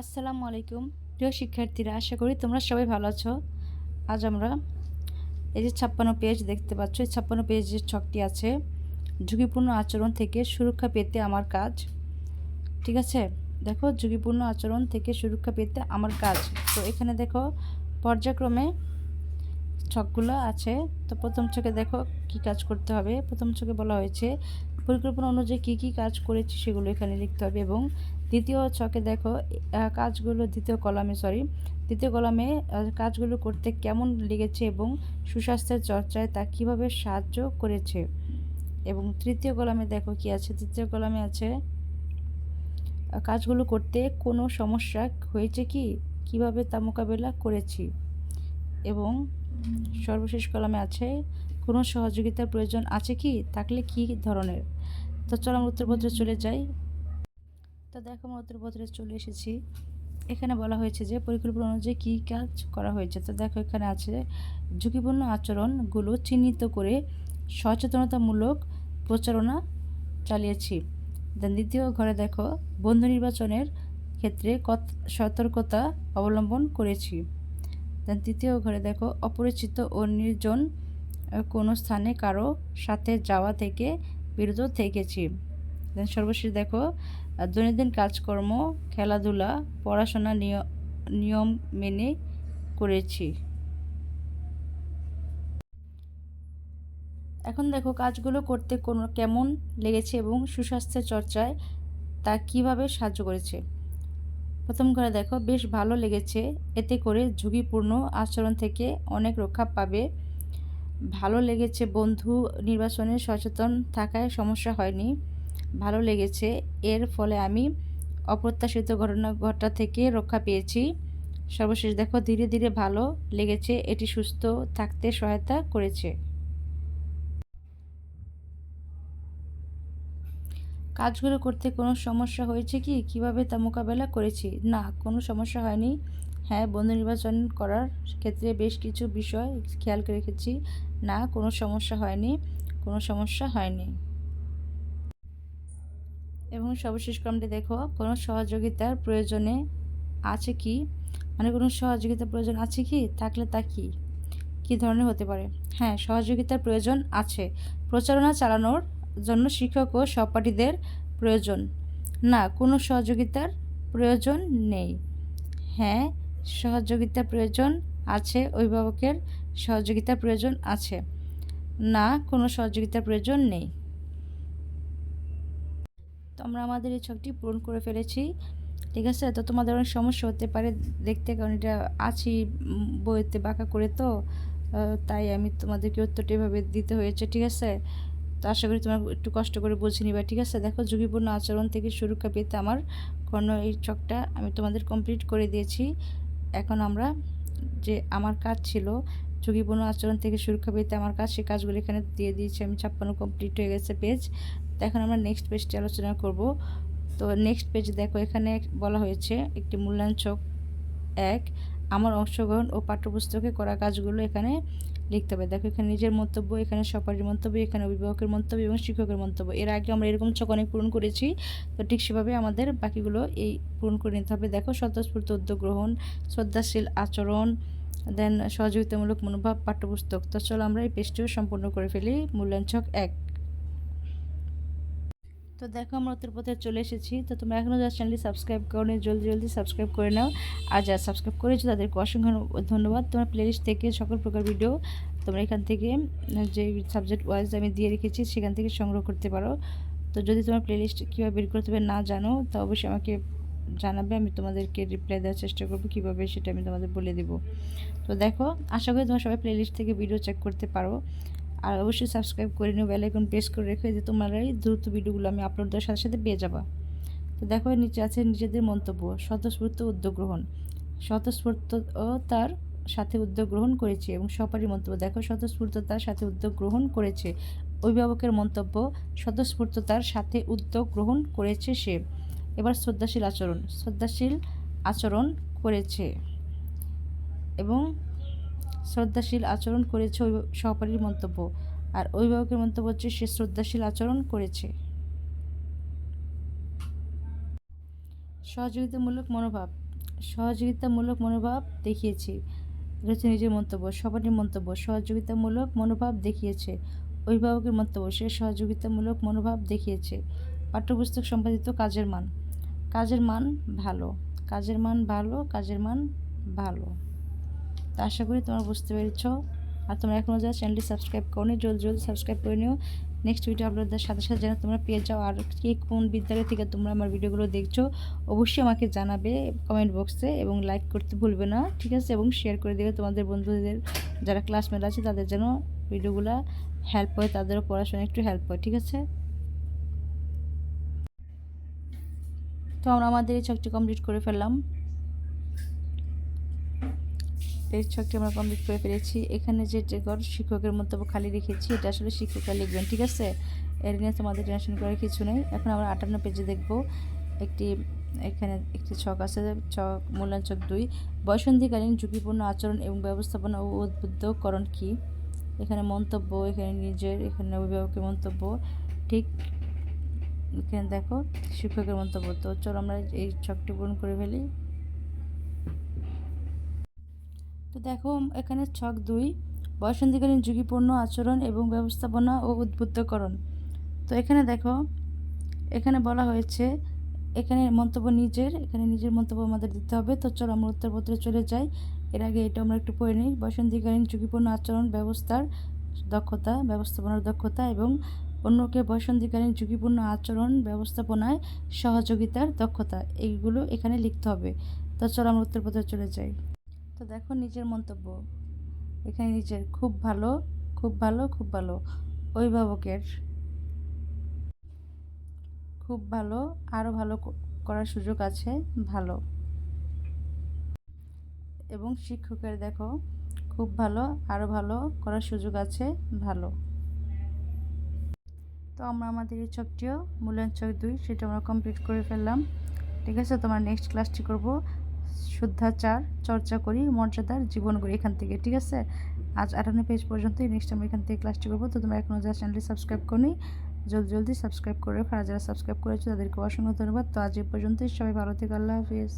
আসসালামু আলাইকুম। প্রিয় শিক্ষার্থীরা, আশা করি তোমরা সবাই ভালো আছো। আজ আমরা এই যে ছাপ্পান্ন পেজ দেখতে পাচ্ছ, এই ছাপ্পান্ন পেজের ছকটি আছে, ঝুঁকিপূর্ণ আচরণ থেকে সুরক্ষা পেতে আমার কাজ। ঠিক আছে? দেখো, ঝুঁকিপূর্ণ আচরণ থেকে সুরক্ষা পেতে আমার কাজ। তো এখানে দেখো, পর্যায়ক্রমে ছকগুলো আছে। তো প্রথম ছকে দেখো কি কাজ করতে হবে। প্রথম ছকে বলা হয়েছে, পরিকল্পনা অনুযায়ী কী কী কাজ করেছি সেগুলো এখানে লিখতে হবে এবং দ্বিতীয় ছকে দেখো কাজগুলো, দ্বিতীয় কলামে সরি দ্বিতীয় কলামে কাজগুলো করতে কেমন লেগেছে এবং সুস্বাস্থ্যের চর্চায় তা কীভাবে সাহায্য করেছে? এবং তৃতীয় কলামে দেখো কি আছে, তৃতীয় কলামে আছে কাজগুলো করতে কোনো সমস্যা হয়েছে কি? কীভাবে তা মোকাবেলা করেছি? এবং সর্বশেষ কলামে আছে, কোনো সহযোগিতার প্রয়োজন আছে কি? থাকলে কি ধরনের? তো চলো আমরা উত্তরপত্রে চলে যাই। তো দেখো আমরা উত্তরপত্রে চলে এসেছি। এখানে বলা হয়েছে যে, পরিকল্পনা অনুযায়ী কী কাজ করা হয়েছে? তো দেখো এখানে আছে, ঝুঁকিপূর্ণ আচরণগুলো চিহ্নিত করে সচেতনতামূলক প্রচারণা চালিয়েছি। দেন দ্বিতীয় ঘরে দেখো, বন্ধু নির্বাচনের ক্ষেত্রে কত সতর্কতা অবলম্বন করেছি। দেন তৃতীয় ঘরে দেখো, অপরিচিত ও নির্জন কোনো স্থানে কারও সাথে যাওয়া থেকে বিরত থেকেছি। দেন সর্বশেষ দেখো দৈনন্দিন কাজকর্ম, খেলাধুলা, পড়াশোনা নিয়- নিয়ম মেনে করেছি। এখন দেখো কাজগুলো করতে কোনো কেমন লেগেছে এবং সুস্বাস্থ্যের চর্চায় তা কীভাবে সাহায্য করেছে? প্রথম করে দেখো, বেশ ভালো লেগেছে। এতে করে ঝুঁকিপূর্ণ আচরণ থেকে অনেক রক্ষা পাবে। ভালো লেগেছে বন্ধু নির্বাচনে সচেতন থাকায় সমস্যা হয়নি। ভালো লেগেছে। এর ফলে আমি অপ্রত্যাশিত ঘটনা ঘটা থেকে রক্ষা পেয়েছি। সর্বশেষ দেখো, ধীরে ধীরে ভালো লেগেছে। এটি সুস্থ থাকতে সহায়তা করেছে। কাজগুলো করতে কোনো সমস্যা হয়েছে কি? কীভাবে তা মোকাবেলা করেছি? না, কোনো সমস্যা হয়নি। হ্যাঁ বন্ধু নির্বাচন করার ক্ষেত্রে বেশ কিছু বিষয় খেয়াল রেখেছি। না, কোনো সমস্যা হয়নি। কোনো সমস্যা হয়নি। এবং সর্বশেষ ক্রমটি দেখো, কোনো সহযোগিতার প্রয়োজনে আছে কি? মানে কোনো সহযোগিতার প্রয়োজন আছে কি? থাকলে তা কি? কী ধরনের হতে পারে? হ্যাঁ সহযোগিতার প্রয়োজন আছে। প্রচারণা চালানোর জন্য শিক্ষক ও সহপাঠীদের প্রয়োজন। না, কোনো সহযোগিতার প্রয়োজন নেই। হ্যাঁ সহযোগিতার প্রয়োজন আছে, অভিভাবকের সহযোগিতার প্রয়োজন আছে। না, কোনো সহযোগিতার প্রয়োজন নেই। তো আমরা আমাদের এই ছকটি পূরণ করে ফেলেছি। ঠিক আছে? তো তোমাদের অনেক সমস্যা হতে পারে দেখতে, কারণ এটা আছি বইতে বাঁকা করে তো তাই আমি তোমাদেরকে উত্তরটা এভাবে দিতে হয়েছে, ঠিক আছে? তো আশা করি তোমরা একটু কষ্ট করে বুঝে নিবা, ঠিক আছে? দেখো, ঝুঁকিপূর্ণ আচরণ থেকে সুরক্ষা পেতে আমার কোনো এই ছকটা আমি তোমাদের কমপ্লিট করে দিয়েছি। এখন আমরা যে আমার কাজ ছিল ঝুঁকিপূর্ণ আচরণ থেকে সুরক্ষা পেতে আমার কাজ সেই কাজগুলো এখানে দিয়ে দিয়েছি। আমি ছাপ্পান্ন কমপ্লিট হয়ে গেছে পেজ এখন আমরা নেক্সট পেজটি আলোচনা করব। তো নেক্সট পেজ দেখো, এখানে বলা হয়েছে একটি মূল্যায়ন ছক এক, আমার অংশগ্রহণ ও পাঠ্যপুস্তকে করা কাজগুলো এখানে লিখতে হবে। দেখো, এখানে নিজের মন্তব্য, এখানে সপারির মন্তব্য, এখানে অভিভাবকের মন্তব্য এবং শিক্ষকের মন্তব্য। এর আগে আমরা এরকম ছক অনেক পূরণ করেছি। তো ঠিক সেভাবে আমাদের বাকিগুলো এই পূরণ করে নিতে হবে। দেখো, স্বতঃস্ফূর্ত উদ্যোগ গ্রহণ, শ্রদ্ধাশীল আচরণ দেন সহযোগিতামূলক মনোভাব পাঠ্যপুস্তক। তো চলো আমরা এই পেজটিও সম্পূর্ণ করে ফেলি। মূল্যায়ন ছক এক। তো দেখো, আমরা উত্তরপথে চলে এসেছি। তো তোমরা এখনও যারা চ্যানেলটি সাবস্ক্রাইব করো জলদি জলদি সাবস্ক্রাইব করে নাও। আর যারা সাবস্ক্রাইব করেছ, তাদেরকে অসংখ্য ধন্যবাদ। তোমার প্লেলিস্ট থেকে সকল প্রকার ভিডিও তোমরা এখান থেকে যে সাবজেক্ট ওয়াইজ আমি দিয়ে রেখেছি, সেখান থেকে সংগ্রহ করতে পারো। তো যদি তোমার প্লেলিস্ট কীভাবে বের করতে হবে না জানো, তা অবশ্যই আমাকে জানাবে, আমি তোমাদেরকে রিপ্লাই দেওয়ার চেষ্টা করব, কীভাবে সেটা আমি তোমাদের বলে দেবো। তো দেখো, আশা করি তোমরা সবাই প্লেলিস্ট থেকে ভিডিও চেক করতে পারো। আর অবশ্যই সাবস্ক্রাইব করে নিও বেল আইকন প্রেস করে রেখে যে তোমরা এই দ্রুত ভিডিওগুলো আমি আপলোড দেওয়ার সাথে সাথে পেয়ে যাবা। তো দেখো, নিচে আছে নিজেদের মন্তব্য, স্বতঃস্ফূর্ত উদ্যোগ গ্রহণ। স্বতঃস্ফূর্ততার সাথে উদ্যোগ গ্রহণ করেছে এবং সহপাঠীর মন্তব্য। দেখো, স্বতঃস্ফূর্ততার সাথে উদ্যোগ গ্রহণ করেছে। অভিভাবকের মন্তব্য, স্বতঃস্ফূর্ততার সাথে উদ্যোগ গ্রহণ করেছে সে। এবার শ্রদ্ধাশীল আচরণ শ্রদ্ধাশীল আচরণ করেছে এবং শ্রদ্ধাশীল আচরণ করেছে সহপাঠীর মন্তব্য, আর অভিভাবকের মন্তব্য হচ্ছে সে শ্রদ্ধাশীল আচরণ করেছে। সহযোগিতামূলক মনোভাব সহযোগিতামূলক মনোভাব দেখিয়েছি রয়েছে নিজের মন্তব্য সবারই মন্তব্য, সহযোগিতামূলক মনোভাব দেখিয়েছে, অভিভাবকের মন্তব্য, সে সহযোগিতামূলক মনোভাব দেখিয়েছে। পাঠ্যপুস্তক সম্পাদিত কাজের মান কাজের মান ভালো। কাজের মান ভালো, কাজের মান ভালো। তা আশা করি তোমরা বুঝতে পেরেছ। আর তোমরা এখনও যারা চ্যানেলটি সাবস্ক্রাইব করো জলদি জলদি সাবস্ক্রাইব করে নিও। নেক্সট ভিডিও আপলোড সাথে সাথে যেন তোমরা পেয়ে যাও। আর কে কোন বিদ্যালয় থেকে তোমরা আমার ভিডিওগুলো দেখছ, অবশ্যই আমাকে জানাবে কমেন্ট বক্সে এবং লাইক করতে ভুলবে না, ঠিক আছে? এবং শেয়ার করে দেবে তোমাদের বন্ধুদের, যারা ক্লাসমেট আছে, তাদের যেন ভিডিওগুলো হেল্প হয়, তাদেরও পড়াশোনা একটু হেল্প হয়, ঠিক আছে? তো আমরা আমাদের এই ছকটি কমপ্লিট করে ফেললাম। এই ছকটি আমরা কমপ্লিট করে ফেলেছি। এখানে যে ঘর শিক্ষকের মন্তব্য খালি রেখেছি, এটা আসলে শিক্ষকরা লিখবেন, ঠিক আছে? এর নিয়ে তোমাদের টেনশন করার কিছু নেই। এখন আমরা আটান্ন পেজে দেখব। একটি, এখানে একটি ছক আছে, ছক মূল্যায়ন ছক দুই। বয়সন্ধিকালীন ঝুঁকিপূর্ণ আচরণ এবং ব্যবস্থাপনা ও উদ্বুদ্ধকরণ কী? এখানে মন্তব্য, এখানে নিজের, এখানে অভিভাবকের মন্তব্য। ঠিক এখানে দেখো শিক্ষকের মন্তব্য। তো চলো আমরা এই ছকটি পূরণ করে ফেলি। তো দেখো, এখানে ছক দুই বয়সন্ধিকালীন ঝুঁকিপূর্ণ আচরণ এবং ব্যবস্থাপনা ও উদ্বুদ্ধকরণ। তো এখানে দেখো, এখানে বলা হয়েছে, এখানে মন্তব্য নিজের, এখানে নিজের মন্তব্য আমাদের দিতে হবে। তো চলো আমরা উত্তরপত্রে চলে যাই। এর আগে এটা আমরা একটু পড়ে নিই। বসন্তীকালীন ঝুঁকিপূর্ণ আচরণ, ব্যবস্থার দক্ষতা, ব্যবস্থাপনার দক্ষতা এবং অন্যকে বসন্তীকালীন ঝুঁকিপূর্ণ আচরণ, ব্যবস্থাপনায় সহযোগিতার দক্ষতা, এইগুলো এখানে লিখতে হবে। তো চলো আমরা উত্তরপত্রে চলে যাই। তো দেখো নিজের মন্তব্য। এখানে নিজের খুব ভালো খুব ভালো খুব ভালো। অভিভাবকের খুব ভালো, আরও ভালো করার সুযোগ আছে, ভালো। এবং শিক্ষকের দেখো, খুব ভালো, আরও ভালো করার সুযোগ আছে, ভালো। তো আমরা আমাদের এই ছকটিও মূল্যায়ন ছক দুই, সেটা আমরা কমপ্লিট করে ফেললাম। ঠিক আছে তোমার নেক্সট ক্লাসটি করব। শুদ্ধাচার চর্চা করি, মর্যাদার জীবন করি এখান থেকে, ঠিক আছে? আজ আটান্ন পেজ পর্যন্ত নেক্সট আমরা এখান থেকে ক্লাসটি করব। তো তোমরা এখনও যারা চ্যানেলটি সাবস্ক্রাইব করি জলদি জলদি সাবস্ক্রাইব করে আর যারা সাবস্ক্রাইব করেছ তাদেরকে অসংখ্য ধন্যবাদ। তো আজ এ পর্যন্তই, সবাই ভালো থেকে, আল্লাহ হাফিজ।